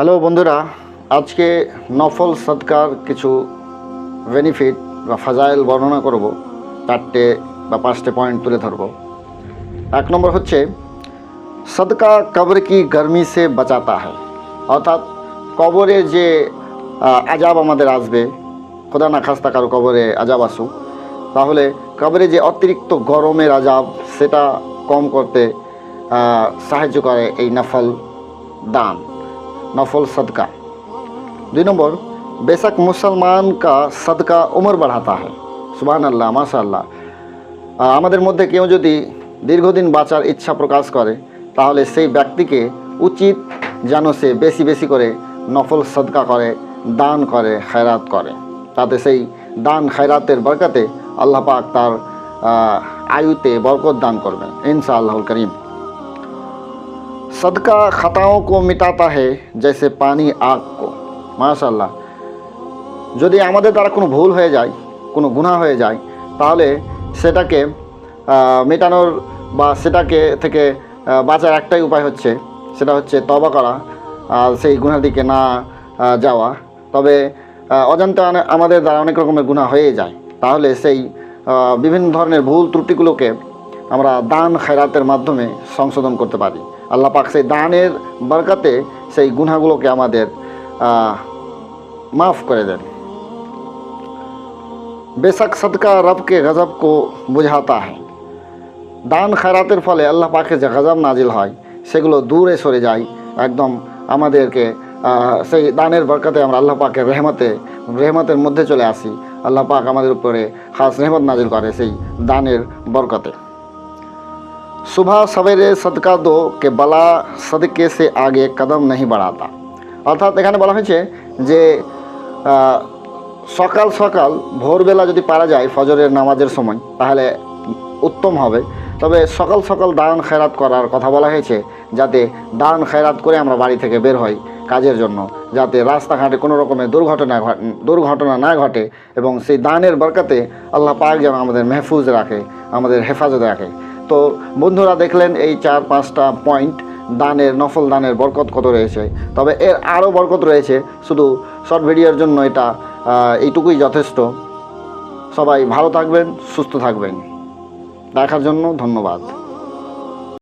Hello বন্ধুরা, আজকে নফল সৎকার কিছু বেনিফিট বা ফাজাইল বর্ণনা করব। চারটে বা পাঁচটে পয়েন্ট তুলে ধরব। এক নম্বর হচ্ছে সদকা কবর কি গরমি সে বাঁচাতা হয় অর্থাৎ কবরে যে আজাব আমাদের আসবে, খোদা না খাস্তা কারও কবরে আজাব আসুক, তাহলে কবরে যে অতিরিক্ত গরমের আজাব, সেটা কম করতে সাহায্য করে এই নফল দান। नफल सदका দুই নম্বর बेशक মুসলমান का सदका उम्र बढ़ाता है সুবহান আল্লাহ মাশা আল্লাহ আহ, আমাদের মধ্যে কেউ যদি দীর্ঘদিন বাঁচার ইচ্ছা প্রকাশ করে তাহলে সেই ব্যক্তিকে উচিত যেন সে বেশি বেশি করে নফল সদকা করে দান করে খায়রাত করে তাতে সেই দান খায়রাতের বরকাতে আল্লাহ পাক তার আহ, আয়ুতে বরকত দান করবেন ইনশা আল্লাহুল করিম सदका खताओं को मिटाता है जैसे পানি আগ को মাশাল্লাহ যদি আমাদের দ্বারা কোনো ভুল হয়ে যায় কোনো গুনাহ হয়ে যায় তাহলে সেটাকে আহ, মেটানোর বা সেটাকে থেকে আহ, বাঁচার একটাই উপায় হচ্ছে সেটা হচ্ছে তবা করা আর সেই গুনার দিকে না আহ, যাওয়া তবে আহ, অজান্তে অনে- আমাদের দ্বারা অনেক রকমের গুনাহ হয়ে যায় তাহলে সেই আহ, বিভিন্ন ধরনের ভুল ত্রুটিগুলোকে আমরা দান খায়রাতের মাধ্যমে সংশোধন করতে পারি আল্লাহ পাক সেই দানের বরকাতে সেই গুনাহগুলোকে আমাদের মাফ করে দেন। বেশক সদকা রবকে গজবকে বুঝাতা হয় দান খায়রাতের ফলে আল্লাহ পাকের যে গজব নাজিল হয়, সেগুলো দূরে সরে যায়। একদম আমাদেরকে সেই দানের বরকাতে আমরা আল্লাহ পাকের রেহমতে, রেহমতের মধ্যে চলে আসি। আল্লাহ পাক আমাদের উপরে খাস রেহমত নাজিল করে সেই দানের বরকতে। सुबह सवेरे सदका दो के बला सदके से आगे কদম नहीं बढ़ाता অর্থাৎ এখানে বলা হয়েছে যে আহ, সকাল সকাল ভোরবেলা যদি পারা যায় ফজরের নামাজের সময় তাহলে উত্তম হবে তবে সকাল সকাল দান খেরাত করার কথা বলা হয়েছে যাতে দান খেরাত করে আমরা বাড়ি থেকে বের হই কাজের জন্য যাতে রাস্তাঘাটে কোনো রকমের দুর্ঘটনা ঘট- দুর্ঘটনা না ঘটে এবং সেই দানের বরকাতে আল্লাহ পাক যেন আমাদের মেহফুজ রাখে আমাদের হেফাজত রাখে তো বন্ধুরা দেখলেন এই চার পাঁচটা পয়েন্ট দানের, নফল দানের বরকত কত রয়েছে। তবে এর আরও বরকত রয়েছে, শুধু শর্ট ভিডিওর জন্য এটা এইটুকুই যথেষ্ট। সবাই ভালো থাকবেন, সুস্থ থাকবেন। দেখার জন্য ধন্যবাদ।